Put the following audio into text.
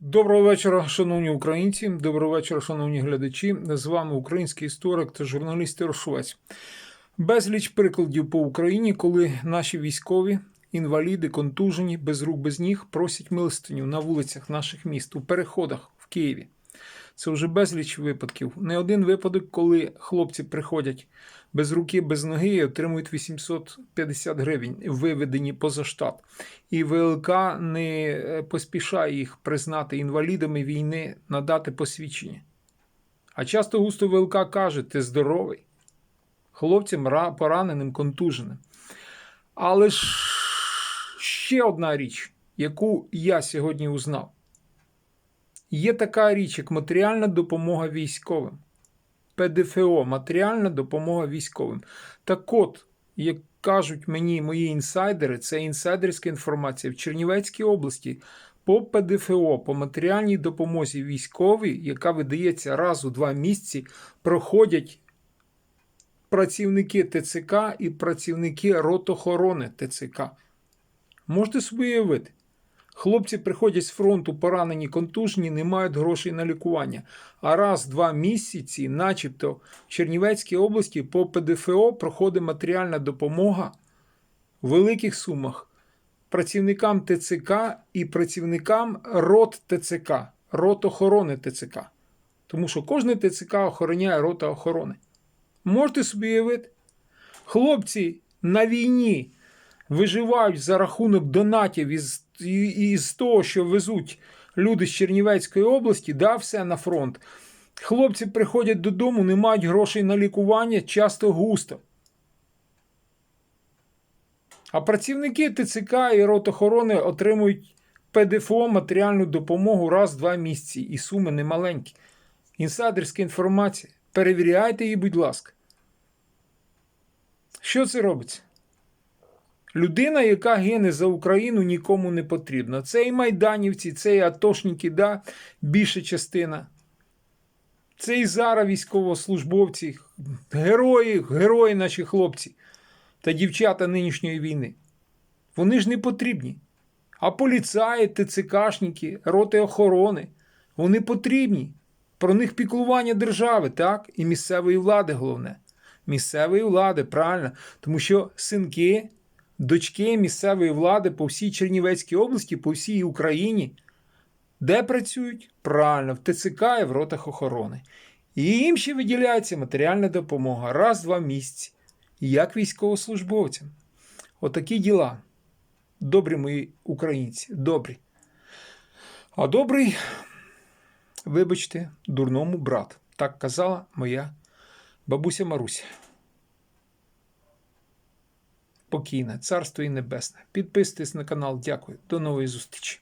Доброго вечора, шановні українці. Доброго вечора, шановні глядачі. З вами український історик та журналіст Рошвець. Безліч прикладів по Україні, коли наші військові, інваліди, контужені, без рук, без ніг просять милостиню на вулицях наших міст, у переходах в Києві. Це вже безліч випадків. Не один випадок, коли хлопці приходять без руки, без ноги і отримують 850 гривень, виведені поза штат. І ВЛК не е, поспішає їх признати інвалідами війни, надати посвідчення. А часто густо ВЛК каже: ти здоровий. Хлопцям пораненим, контуженим. Але ж ще одна річ, яку я сьогодні узнав. Є така річ, як матеріальна допомога військовим. ПДФО матеріальна допомога військовим. Так от, як кажуть мені мої інсайдери, це інсайдерська інформація в Чернівецькій області по ПДФО, по матеріальній допомозі військовій, яка видається раз у два місяці, проходять працівники ТЦК і працівники ротохорони ТЦК. Можете собі уявити? Хлопці приходять з фронту поранені, контужені, не мають грошей на лікування. А раз-два місяці, начебто, в Чернівецькій області по ПДФО проходить матеріальна допомога в великих сумах працівникам ТЦК і працівникам рот ТЦК, рот охорони ТЦК. Тому що кожне ТЦК охороняє рота охорони. Можете собі уявити? Хлопці на війні виживають за рахунок донатів із, із того, що везуть люди з Чернівецької області, да, все на фронт. Хлопці приходять додому, не мають грошей на лікування, часто густо. А працівники ТЦК і ротохорони отримують ПДФО матеріальну допомогу раз в два місяці, і суми немаленькі. Інсайдерська інформація. Перевіряйте її, будь ласка. Що це робиться? Людина, яка гине за Україну, нікому не потрібна. Це і майданівці, це і атошники, да, більша частина. Це і зараз військовослужбовці, герої, герої наші хлопці та дівчата нинішньої війни. Вони ж не потрібні. А поліцаї, ТЦКшники, роти охорони, вони потрібні. Про них піклування держави, так? І місцевої влади головне. Місцевої влади, правильно. Тому що синки, дочки місцевої влади по всій Чернівецькій області, по всій Україні, де працюють? Правильно, в ТЦК і в ротах охорони. І їм ще виділяється матеріальна допомога раз-два місяці, як військовослужбовцям. Отакі діла. Добрі мої українці, добрі. А добрий, вибачте, дурному брат. Так казала моя бабуся Маруся. Покійне, царство і небесне. Підписуйтесь на канал. Дякую. До нової зустрічі.